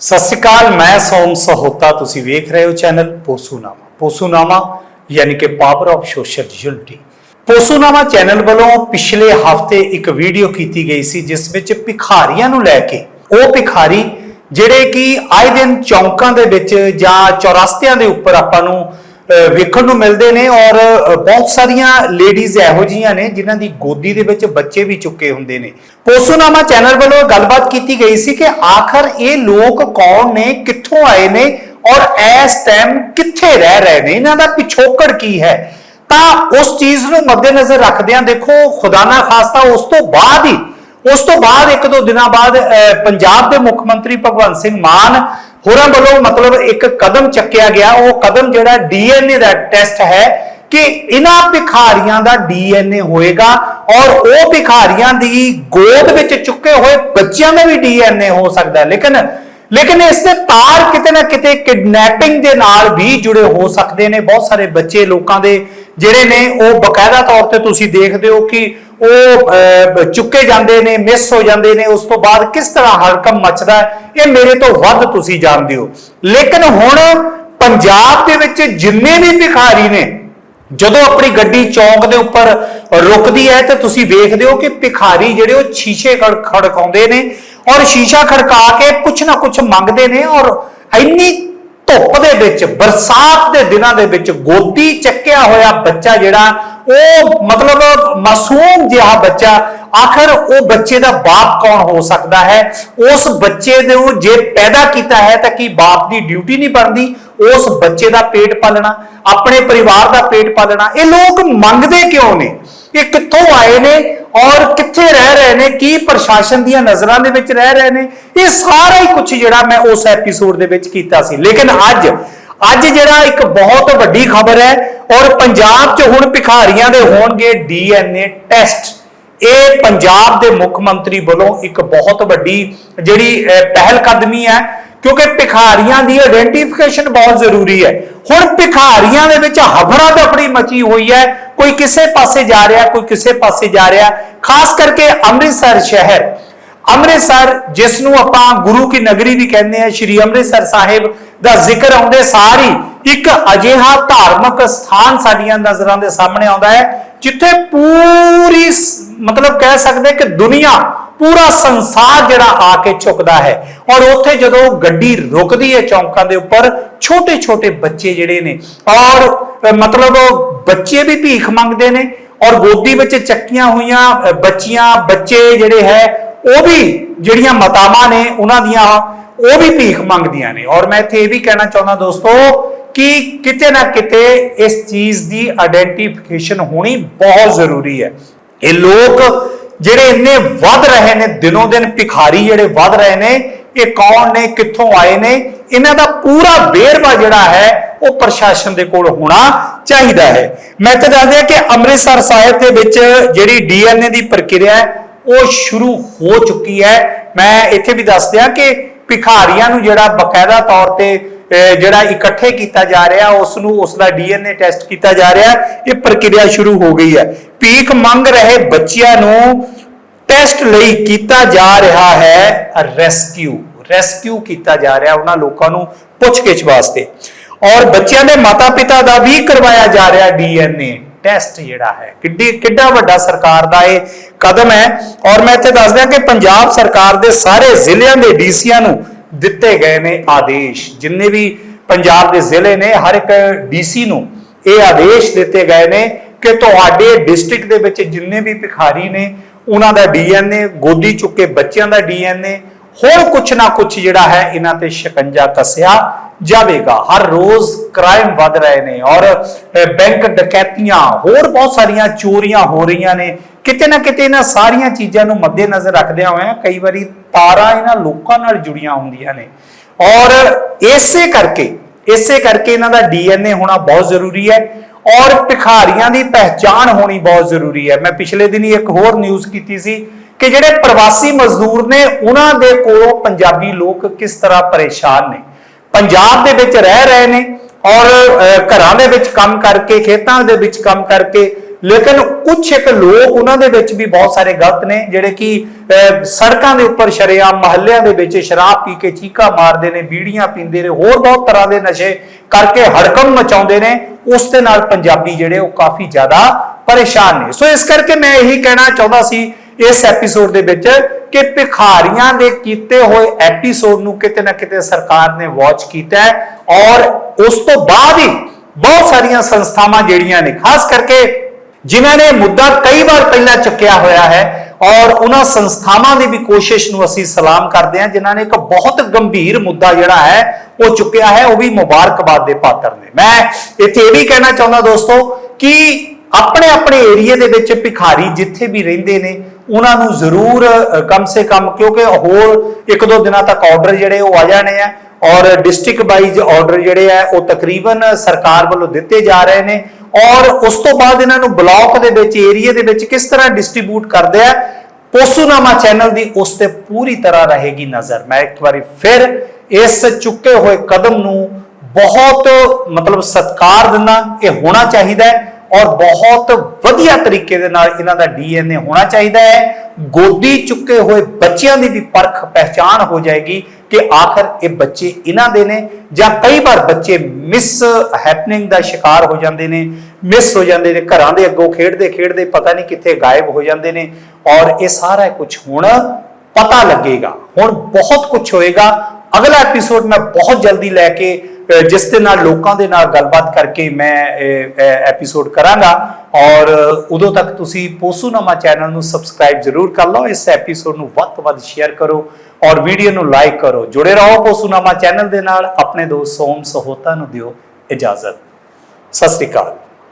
ਸਤਿ ਸ਼੍ਰੀ ਅਕਾਲ, ਮੈਂ ਸੋਮ ਸਹੋਤਾ, ਤੁਸੀਂ ਵੇਖ ਰਹੇ ਹੋ ਚੈਨਲ ਪੋਸੂਨਾਮਾ। ਪੋਸੂਨਾਮਾ ਯਾਨੀ ਕਿ ਪਾਵਰ ਆਫ ਸੋਸ਼ਲ ਯੂਨਿਟੀ ਪੋਸੂਨਾਮਾ ਚੈਨਲ ਵੱਲੋਂ ਪਿਛਲੇ ਹਫ਼ਤੇ ਇੱਕ ਵੀਡੀਓ ਕੀਤੀ ਗਈ ਸੀ, ਜਿਸ ਵਿੱਚ ਭਿਖਾਰੀਆਂ ਨੂੰ ਲੈ ਕੇ, ਉਹ ਭਿਖਾਰੀ ਜਿਹੜੇ ਕਿ ਆਏ ਦਿਨ ਚੌਂਕਾਂ ਦੇ ਵਿੱਚ ਜਾਂ ਚੌਰਸਤਿਆਂ ਦੇ ਉੱਪਰ ਆਪਾਂ ਨੂੰ ਵੇਖਣ ਨੂੰ ਮਿਲਦੇ ਨੇ ਔਰ ਬਹੁਤ ਸਾਰੀਆਂ ਲੇਡੀਜ਼ ਇਹੋ ਜੀਆਂ ਨੇ ਜਿਨ੍ਹਾਂ ਦੀ ਗੋਦੀ ਦੇ ਵਿੱਚ ਬੱਚੇ ਵੀ ਚੁੱਕੇ ਹੁੰਦੇ ਨੇ। ਪੋਸੂਨਾਮਾ ਚੈਨਲ ਵੱਲੋਂ ਗੱਲਬਾਤ ਕੀਤੀ ਗਈ ਸੀ ਕਿ ਆਖਰ ਇਹ ਲੋਕ ਕੌਣ ਨੇ ਕਿੱਥੋਂ ਆਏ ਨੇ ਔਰ ਇਸ ਟਾਈਮ ਕਿੱਥੇ ਰਹਿ ਰਹੇ ਨੇ? ਇਹਨਾਂ ਦਾ ਪਿਛੋਕੜ ਕੀ ਹੈ? ਤਾਂ ਉਸ ਚੀਜ਼ ਨੂੰ ਮੱਦੇਨਜ਼ਰ ਰੱਖਦਿਆਂ ਦੇਖੋ ਖੁਦਾ ਨਾ ਖਾਸਤਾ ਉਸ ਤੋਂ ਬਾਅਦ ਹੀ ਉਸ ਤੋਂ ਬਾਅਦ ਇੱਕ ਦੋ ਦਿਨਾਂ ਬਾਅਦ ਅਹ, ਪੰਜਾਬ ਦੇ ਮੁੱਖ ਮੰਤਰੀ ਭਗਵੰਤ ਸਿੰਘ ਮਾਨ ਹੋਰਾਂ ਵੱਲੋਂ ਮਤਲਬ ਇੱਕ ਕਦਮ ਚੱਕਿਆ ਗਿਆ। ਉਹ ਕਦਮ ਜਿਹੜਾ ਡੀਐਨਏ ਦਾ ਟੈਸਟ ਹੈ ਕਿ ਇਹਨਾਂ ਭਿਖਾਰੀਆਂ ਦਾ ਡੀਐਨਏ ਹੋਏਗਾ ਔਰ ਉਹ ਭਿਖਾਰੀਆਂ ਦੀ ਗੋਦ ਵਿੱਚ ਚੁੱਕੇ ਹੋਏ ਬੱਚਿਆਂ ਦਾ ਵੀ ਡੀਐਨਏ ਹੋ ਸਕਦਾ ਲੇਕਿਨ ਲੇਕਿਨ ਇਸ ਦੇ ਤਾਰ ਕਿਤੇ ਨਾ ਕਿਤੇ ਕਿਡਨੈਪਿੰਗ ਦੇ ਨਾਲ ਵੀ ਜੁੜੇ ਹੋ ਸਕਦੇ ਨੇ। ਬਹੁਤ ਸਾਰੇ ਬੱਚੇ ਲੋਕਾਂ ਦੇ ਜਿਹੜੇ ਨੇ, ਉਹ ਬਕਾਇਦਾ ਤੌਰ ਤੇ ਤੁਸੀਂ ਦੇਖਦੇ ਹੋ ਕਿ ਉਹ ਚੁੱਕੇ ਜਾਂਦੇ ਨੇ, ਮਿਸ ਹੋ ਜਾਂਦੇ ਨੇ। ਉਸ ਤੋਂ ਬਾਅਦ ਕਿਸ ਤਰ੍ਹਾਂ ਹੜਕਮ ਮਚਦਾ ਇਹ ਮੇਰੇ ਤੋਂ ਵੱਧ ਤੁਸੀਂ ਜਾਣਦੇ ਹੋ। ਲੇਕਿਨ ਹੁਣ ਪੰਜਾਬ ਦੇ ਵਿੱਚ ਜਿੰਨੇ ਵੀ ਭਿਖਾਰੀ ਨੇ, ਜਦੋਂ ਆਪਣੀ ਗੱਡੀ ਚੌਂਕ ਦੇ ਉੱਪਰ ਰੁਕਦੀ ਹੈ, ਤੇ ਤੁਸੀਂ ਵੇਖਦੇ ਹੋ ਕਿ ਭਿਖਾਰੀ ਜਿਹੜੇ ਉਹ ਸ਼ੀਸ਼ੇ ਖੜ- ਖੜਕਾਉਂਦੇ ਨੇ। ਔਰ ਸ਼ੀਸ਼ਾ ਖੜਕਾ ਕੇ ਕੁਛ ਨਾ ਕੁਛ ਮੰਗਦੇ ਨੇ ਔਰ ਇੰਨੀ ਧੁੱਪ ਦੇ ਵਿੱਚ, ਬਰਸਾਤ ਦੇ ਦਿਨਾਂ ਦੇ ਵਿੱਚ ਗੋਦੀ ਚੱਕਿਆ ਹੋਇਆ ਬੱਚਾ ਜਿਹੜਾ, ਉਹ ਮਤਲਬ ਮਾਸੂਮ ਜਿਹਾ ਬੱਚਾ, ਆਖਰ ਉਹ ਬੱਚੇ ਦਾ ਬਾਪ ਕੌਣ ਹੋ ਸਕਦਾ ਹੈ? ਉਸ ਬੱਚੇ ਨੂੰ ਜੇ ਪੈਦਾ ਕੀਤਾ ਹੈ ਤਾਂ ਕੀ ਬਾਪ ਦੀ ਡਿਊਟੀ ਨਹੀਂ ਬਣਦੀ? ਉਸ ਬੱਚੇ ਦਾ ਪੇਟ ਪਾਲਣਾ, ਆਪਣੇ ਪਰਿਵਾਰ ਦਾ ਪੇਟ ਪਾਲਣਾ, ਇਹ ਲੋਕ ਮੰਗਦੇ ਕਿਉਂ ਨੇ? ਇਹ ਕਿੱਥੋਂ ਆਏ ਨੇ ਔਰ ਕਿੱਥੇ ਰਹਿ ਰਹੇ ਨੇ ਕੀ ਪ੍ਰਸ਼ਾਸਨ ਦੀਆਂ ਨਜ਼ਰਾਂ ਦੇ ਵਿੱਚ ਰਹਿ ਰਹੇ ਨੇ ਇਹ ਸਾਰਾ ਹੀ ਕੁਝ ਜਿਹੜਾ ਮੈਂ ਉਸ ਐਪੀਸੋਡ ਦੇ ਵਿੱਚ ਕੀਤਾ ਸੀ। ਲੇਕਿਨ ਅੱਜ ਅੱਜ ਜਿਹੜਾ ਇੱਕ ਬਹੁਤ ਵੱਡੀ ਖਬਰ ਹੈ ਔਰ ਪੰਜਾਬ 'ਚ ਹੁਣ ਭਿਖਾਰੀਆਂ ਦੇ ਹੋਣਗੇ ਡੀਐਨਏ ਟੈਸਟ। ਇਹ ਪੰਜਾਬ ਦੇ ਮੁੱਖ ਮੰਤਰੀ ਵੱਲੋਂ ਇੱਕ ਬਹੁਤ ਵੱਡੀ ਜਿਹੜੀ ਅਹ, ਪਹਿਲ ਕਦਮੀ ਹੈ ਕਿਉਂਕਿ ਭਿਖਾਰੀਆਂ ਦੀ ਆਇਡੈਂਟੀਫਿਕੇਸ਼ਨ ਬਹੁਤ ਜ਼ਰੂਰੀ ਹੈ। ਹੁਣ ਭਿਖਾਰੀਆਂ ਦੇ ਵਿੱਚ ਹਫੜਾ ਦਫੜੀ ਮਚੀ ਹੋਈ ਹੈ ਕੋਈ ਕਿਸੇ ਪਾਸੇ ਜਾ ਰਿਹਾ, ਕੋਈ ਕਿਸੇ ਪਾਸੇ ਜਾ ਰਿਹਾ, ਖਾਸ ਕਰਕੇ ਅੰਮ੍ਰਿਤਸਰ ਸ਼ਹਿਰ। ਅੰਮ੍ਰਿਤਸਰ, ਜਿਸ ਨੂੰ ਆਪਾਂ ਗੁਰੂ ਕੀ ਨਗਰੀ ਵੀ ਕਹਿੰਦੇ ਆ ਸ਼੍ਰੀ ਅੰਮ੍ਰਿਤਸਰ ਸਾਹਿਬ ਦਾ ਜ਼ਿਕਰ ਆਉਂਦੇ ਸਾਰੀ ਇੱਕ ਅਜਿਹਾ ਧਾਰਮਿਕ ਸਥਾਨ ਸਾਡੀਆਂ ਨਜ਼ਰਾਂ ਦੇ ਸਾਹਮਣੇ ਆਉਂਦਾ ਹੈ, ਜਿੱਥੇ ਪੂਰੀ ਮਤਲਬ ਕਹਿ ਸਕਦੇ ਕਿ ਦੁਨੀਆ ਪੂਰਾ ਸੰਸਾਰ ਜਿਹੜਾ ਆ ਕੇ ਝੁਕਦਾ ਹੈ। ਔਰ ਉੱਥੇ ਜਦੋਂ ਗੱਡੀ ਰੁਕਦੀ ਹੈ ਚੌਂਕਾਂ ਦੇ ਉੱਪਰ ਛੋਟੇ ਛੋਟੇ ਬੱਚੇ ਜਿਹੜੇ ਨੇ, ਔਰ ਮਤਲਬ ਬੱਚੇ ਵੀ ਭੀਖ ਮੰਗਦੇ ਨੇ, ਔਰ ਗੋਦੀ ਵਿੱਚ ਚੱਕੀਆਂ ਹੋਈਆਂ ਬੱਚੀਆਂ, ਬੱਚੇ ਜਿਹੜੇ ਹੈ, ਉਹ ਵੀ ਜਿਹੜੀਆਂ ਮਾਤਾਵਾਂ ਨੇ, ਉਹਨਾਂ ਦੀਆਂ, ਉਹ ਵੀ ਭੀਖ ਮੰਗਦੀਆਂ ਨੇ। ਔਰ ਮੈਂ ਇੱਥੇ ਇਹ ਵੀ ਕਹਿਣਾ ਚਾਹੁੰਦਾ ਦੋਸਤੋ ਕਿ ਕਿਤੇ ਨਾ ਕਿਤੇ ਇਸ ਚੀਜ਼ ਦੀ ਆਇਡੈਂਟੀਫਿਕੇਸ਼ਨ ਹੋਣੀ ਬਹੁਤ ਜ਼ਰੂਰੀ ਹੈ। ਇਹ ਲੋਕ ਜਿਹੜੇ ਇੰਨੇ ਵੱਧ ਰਹੇ ਨੇ, ਦਿਨੋਂ ਦਿਨ ਭਿਖਾਰੀ ਜਿਹੜੇ ਵੱਧ ਰਹੇ ਨੇ, ਇਹ ਕੌਣ ਨੇ, ਕਿੱਥੋਂ ਆਏ ਨੇ, ਇਹਨਾਂ ਦਾ ਪੂਰਾ ਵੇਰਵਾ ਜਿਹੜਾ ਹੈ, ਉਹ ਪ੍ਰਸ਼ਾਸਨ ਦੇ ਕੋਲ ਹੋਣਾ ਚਾਹੀਦਾ ਹੈ। ਮੈਂ ਤਾਂ ਦੱਸਦਿਆਂ ਕਿ ਅੰਮ੍ਰਿਤਸਰ ਸਾਹਿਬ ਦੇ ਵਿੱਚ ਜਿਹੜੀ ਡੀਐਨਏ ਦੀ ਪ੍ਰਕਿਰਿਆ ਉਹ ਸ਼ੁਰੂ ਹੋ ਚੁੱਕੀ ਹੈ। ਮੈਂ ਇੱਥੇ ਵੀ ਦੱਸ ਦਿਆਂ ਕਿ ਭਿਖਾਰੀਆਂ ਨੂੰ ਜਿਹੜਾ ਬਕਾਇਦਾ ਤੌਰ ਤੇ ਜਿਹੜਾ ਇਕੱਠੇ ਕੀਤਾ ਜਾ ਰਿਹਾ ਉਸ ਨੂੰ ਉਸ ਦਾ ਡੀਐਨਏ ਟੈਸਟ ਕੀਤਾ ਜਾ ਰਿਹਾ, ਇਹ ਪ੍ਰਕਿਰਿਆ ਸ਼ੁਰੂ ਹੋ ਗਈ ਹੈ। ਭੀਖ ਮੰਗ ਰਹੇ ਬੱਚਿਆਂ ਨੂੰ ਟੈਸਟ ਲਈ ਕੀਤਾ ਜਾ ਰਿਹਾ ਹੈ, ਰੈਸਕਿਊ ਰੈਸਕਿਊ ਕੀਤਾ ਜਾ ਰਿਹਾ ਉਹਨਾਂ ਲੋਕਾਂ ਨੂੰ ਪੁੱਛਗਿੱਛ ਵਾਸਤੇ। ਔਰ ਬੱਚਿਆਂ ਦੇ ਮਾਤਾ-ਪਿਤਾ ਦਾ ਵੀ ਕਰਵਾਇਆ ਜਾ ਰਿਹਾ ਡੀਐਨਏ ਟੈਸਟ ਜਿਹੜਾ ਹੈ। ਕਿੱਡੀ, ਕਿੱਡਾ ਵੱਡਾ ਸਰਕਾਰ ਦਾ ਇਹ ਕਦਮ ਹੈ। ਔਰ ਮੈਂ ਇੱਥੇ ਦੱਸ ਦਿਆਂ ਕਿ ਪੰਜਾਬ ਸਰਕਾਰ ਦੇ ਸਾਰੇ ਜ਼ਿਲ੍ਹਿਆਂ ਦੇ ਡੀਸੀਆਂ ਨੂੰ ਦਿੱਤੇ ਗਏ ਨੇ ਆਦੇਸ਼। ਜਿੰਨੇ ਵੀ ਪੰਜਾਬ ਦੇ ਜ਼ਿਲ੍ਹੇ ਨੇ, ਹਰ ਇੱਕ ਡੀਸੀ ਨੂੰ ਇਹ ਆਦੇਸ਼ ਦਿੱਤੇ ਗਏ ਨੇ ਕਿ ਤੁਹਾਡੇ ਡਿਸਟ੍ਰਿਕਟ ਦੇ ਵਿੱਚ ਜਿੰਨੇ ਵੀ ਭਿਖਾਰੀ ਨੇ, ਉਹਨਾਂ ਦਾ ਡੀਐਨਏ ਗੋਦੀ ਚੁੱਕੇ ਬੱਚਿਆਂ ਦਾ ਡੀਐਨਏ ਹੋਰ ਕੁਛ ਨਾ ਕੁਛ ਜਿਹੜਾ ਹੈ ਇਹਨਾਂ ਤੇ ਸ਼ਿਕੰਜਾ ਕੱਸਿਆ ਜਾਵੇਗਾ। ਹਰ ਰੋਜ਼ ਕ੍ਰਾਈਮ ਵੱਧ ਰਹੇ ਨੇ ਔਰ ਬੈਂਕ ਡਕੈਤੀਆਂ, ਹੋਰ ਬਹੁਤ ਸਾਰੀਆਂ ਚੋਰੀਆਂ ਹੋ ਰਹੀਆਂ ਨੇ। ਕਿਤੇ ਨਾ ਕਿਤੇ ਇਹਨਾਂ ਸਾਰੀਆਂ ਚੀਜ਼ਾਂ ਨੂੰ ਮੱਦੇਨਜ਼ਰ ਰੱਖਦਿਆਂ ਹੋਇਆਂ ਕਈ ਵਾਰੀ ਤਾਰਾਂ ਇਹਨਾਂ ਲੋਕਾਂ ਨਾਲ ਜੁੜੀਆਂ ਹੁੰਦੀਆਂ ਨੇ। ਔਰ ਇਸੇ ਕਰਕੇ ਇਸੇ ਕਰਕੇ ਇਹਨਾਂ ਦਾ ਡੀਐਨਏ ਹੋਣਾ ਬਹੁਤ ਜ਼ਰੂਰੀ ਹੈ ਔਰ ਭਿਖਾਰੀਆਂ ਦੀ ਪਹਿਚਾਣ ਹੋਣੀ ਬਹੁਤ ਜ਼ਰੂਰੀ ਹੈ। ਮੈਂ ਪਿਛਲੇ ਦਿਨੀ ਇੱਕ ਹੋਰ ਨਿਊਜ਼ ਕੀਤੀ ਸੀ ਕਿ ਜਿਹੜੇ ਪ੍ਰਵਾਸੀ ਮਜ਼ਦੂਰ ਨੇ, ਉਹਨਾਂ ਦੇ ਕੋਲੋਂ ਪੰਜਾਬੀ ਲੋਕ ਕਿਸ ਤਰ੍ਹਾਂ ਪਰੇਸ਼ਾਨ ਨੇ? ਪੰਜਾਬ ਦੇ ਵਿੱਚ ਰਹਿ ਰਹੇ ਨੇ ਔਰ ਘਰਾਂ ਦੇ ਵਿੱਚ ਕੰਮ ਕਰਕੇ, ਖੇਤਾਂ ਦੇ ਵਿੱਚ ਕੰਮ ਕਰਕੇ ਲੇਕਿਨ ਕੁਝ ਇੱਕ ਲੋਕ ਉਹਨਾਂ ਦੇ ਵਿੱਚ ਵੀ ਬਹੁਤ ਸਾਰੇ ਗਲਤ ਨੇ ਜਿਹੜੇ ਕਿ ਅਹ, ਸੜਕਾਂ ਦੇ ਉੱਪਰ ਸ਼ਰੇਆਮ ਮਹੱਲਿਆਂ ਦੇ ਵਿੱਚ ਸ਼ਰਾਬ ਪੀ ਕੇ ਚੀਕਾ ਮਾਰਦੇ ਨੇ ਬੀੜੀਆਂ ਪੀਂਦੇ ਨੇ ਹੋਰ ਬਹੁਤ ਤਰ੍ਹਾਂ ਦੇ ਨਸ਼ੇ ਕਰਕੇ ਹੜਕੰਮ ਮਚਾਉਂਦੇ ਨੇ ਉਸ ਦੇ ਨਾਲ ਪੰਜਾਬੀ ਜਿਹੜੇ ਉਹ ਕਾਫੀ ਜ਼ਿਆਦਾ ਪਰੇਸ਼ਾਨ ਨੇ। ਸੋ ਇਸ ਕਰਕੇ ਮੈਂ ਇਹੀ ਕਹਿਣਾ ਚਾਹੁੰਦਾ ਸੀ ਇਸ ਐਪੀਸੋਡ ਦੇ ਵਿੱਚ ਕਿ ਭਿਖਾਰੀਆਂ ਦੇ ਕੀਤੇ ਹੋਏ ਐਪੀਸੋਡ ਨੂੰ ਕਿਤੇ ਨਾ ਕਿਤੇ ਸਰਕਾਰ ਨੇ ਵਾਚ ਕੀਤਾ ਹੈ ਔਰ ਉਸ ਤੋਂ ਬਾਅਦ ਹੀ ਬਹੁਤ ਸਾਰੀਆਂ ਸੰਸਥਾਵਾਂ ਜਿਹੜੀਆਂ ਨੇ ਖਾਸ ਕਰਕੇ ਜਿਨ੍ਹਾਂ ਨੇ ਮੁੱਦਾ ਕਈ ਵਾਰ ਪਹਿਲਾਂ ਚੁੱਕਿਆ ਹੋਇਆ ਹੈ ਔਰ ਉਹਨਾਂ ਸੰਸਥਾਵਾਂ ਦੀ ਵੀ ਕੋਸ਼ਿਸ਼ ਨੂੰ ਅਸੀਂ ਸਲਾਮ ਕਰਦੇ ਹਾਂ, ਜਿਨ੍ਹਾਂ ਨੇ ਇੱਕ ਬਹੁਤ ਗੰਭੀਰ ਮੁੱਦਾ ਜਿਹੜਾ ਹੈ, ਉਹ ਚੁੱਕਿਆ ਹੈ, ਉਹ ਵੀ ਮੁਬਾਰਕਬਾਦ ਦੇ ਪਾਤਰ ਨੇ। ਮੈਂ ਇੱਥੇ ਇਹ ਵੀ ਕਹਿਣਾ ਚਾਹੁੰਦਾ ਦੋਸਤੋ ਕਿ ਆਪਣੇ ਆਪਣੇ ਏਰੀਏ ਦੇ ਵਿੱਚ ਭਿਖਾਰੀ ਜਿੱਥੇ ਵੀ ਰਹਿੰਦੇ ਨੇ, ਉਹਨਾਂ ਨੂੰ ਜ਼ਰੂਰ ਕਮ ਸੇ ਕਮ ਕਿਉਂਕਿ ਹੋਰ ਇੱਕ ਦੋ ਦਿਨਾਂ ਤੱਕ ਆਰਡਰ ਜਿਹੜੇ ਉਹ ਆ ਜਾਣੇ ਆ ਔਰ ਡਿਸਟ੍ਰਿਕਟ ਵਾਈਜ਼ ਆਰਡਰ ਜਿਹੜੇ ਆ, ਉਹ ਤਕਰੀਬਨ ਸਰਕਾਰ ਵੱਲੋਂ ਦਿੱਤੇ ਜਾ ਰਹੇ ਨੇ। ਔਰ ਉਸ ਤੋਂ ਬਾਅਦ ਇਹਨਾਂ ਨੂੰ ਬਲਾਕ ਦੇ ਵਿੱਚ, ਏਰੀਏ ਦੇ ਵਿੱਚ ਕਿਸ ਤਰ੍ਹਾਂ ਡਿਸਟ੍ਰੀਬਿਊਟ ਕਰਦੇ ਆ, ਪੋਸੂਨਾਮਾ ਚੈਨਲ ਦੀ ਉਸ ਤੇ ਪੂਰੀ ਤਰ੍ਹਾਂ ਰਹੇਗੀ ਨਜ਼ਰ। ਮੈਂ ਇੱਕ ਵਾਰੀ ਫਿਰ ਇਸ ਚੁੱਕੇ ਹੋਏ ਕਦਮ ਨੂੰ ਬਹੁਤ ਮਤਲਬ ਸਤਿਕਾਰ ਦਿੰਦਾ, ਇਹ ਹੋਣਾ ਚਾਹੀਦਾ ਹੈ। ਔਰ ਬਹੁਤ ਵਧੀਆ ਤਰੀਕੇ ਦੇ ਨਾਲ ਇਹਨਾਂ ਦਾ ਡੀਐਨਏ ਹੋਣਾ ਚਾਹੀਦਾ ਹੈ। ਗੋਦੀ ਚੁੱਕੇ ਹੋਏ ਬੱਚਿਆਂ ਦੀ ਵੀ ਪਰਖ ਪਹਿਚਾਨ ਹੋ ਜਾਏਗੀ ਕਿ ਆਖਰ ਇਹ ਬੱਚੇ ਇਹਨਾਂ ਦੇ ਨੇ ਜਾਂ ਕਈ ਵਾਰ ਬੱਚੇ ਮਿਸ ਹੈਪਨਿੰਗ ਦਾ ਸ਼ਿਕਾਰ ਹੋ ਜਾਂਦੇ ਨੇ ਮਿਸ ਹੋ ਜਾਂਦੇ ਨੇ, ਘਰਾਂ ਦੇ ਅੱਗੋਂ ਖੇਡਦੇ ਖੇਡਦੇ ਪਤਾ ਨਹੀਂ ਕਿੱਥੇ ਗਾਇਬ ਹੋ ਜਾਂਦੇ ਨੇ ਔਰ ਇਹ ਸਾਰਾ ਕੁਝ ਹੁਣ ਪਤਾ ਲੱਗੇਗਾ। ਹੁਣ ਬਹੁਤ ਕੁਝ ਹੋਏਗਾ। ਅਗਲਾ ਐਪੀਸੋਡ ਮੈਂ ਬਹੁਤ ਜਲਦੀ ਲੈ ਕੇ ਜਿਸ ਦੇ ਨਾਲ ਲੋਕਾਂ ਦੇ ਨਾਲ ਗੱਲਬਾਤ ਕਰਕੇ ਮੈਂ ਐਪੀਸੋਡ ਕਰਾਂਗਾ ਔਰ ਉਦੋਂ ਤੱਕ ਤੁਸੀਂ ਪੋਸੂਨਾਮਾ ਚੈਨਲ ਨੂੰ ਸਬਸਕ੍ਰਾਈਬ ਜ਼ਰੂਰ ਕਰ ਲਓ, ਇਸ ਐਪੀਸੋਡ ਨੂੰ ਵੱਧ ਤੋਂ ਵੱਧ ਸ਼ੇਅਰ ਕਰੋ ਔਰ ਵੀਡੀਓ ਨੂੰ ਲਾਈਕ ਕਰੋ। ਜੁੜੇ ਰਹੋ ਪੋਸੂਨਾਮਾ ਚੈਨਲ ਦੇ ਨਾਲ, ਆਪਣੇ ਦੋਸਤ ਸੋਮ ਸਹੋਤਾ ਨੂੰ ਦਿਓ ਇਜਾਜ਼ਤ। ਸਤਿ ਸ੍ਰੀ ਅਕਾਲ।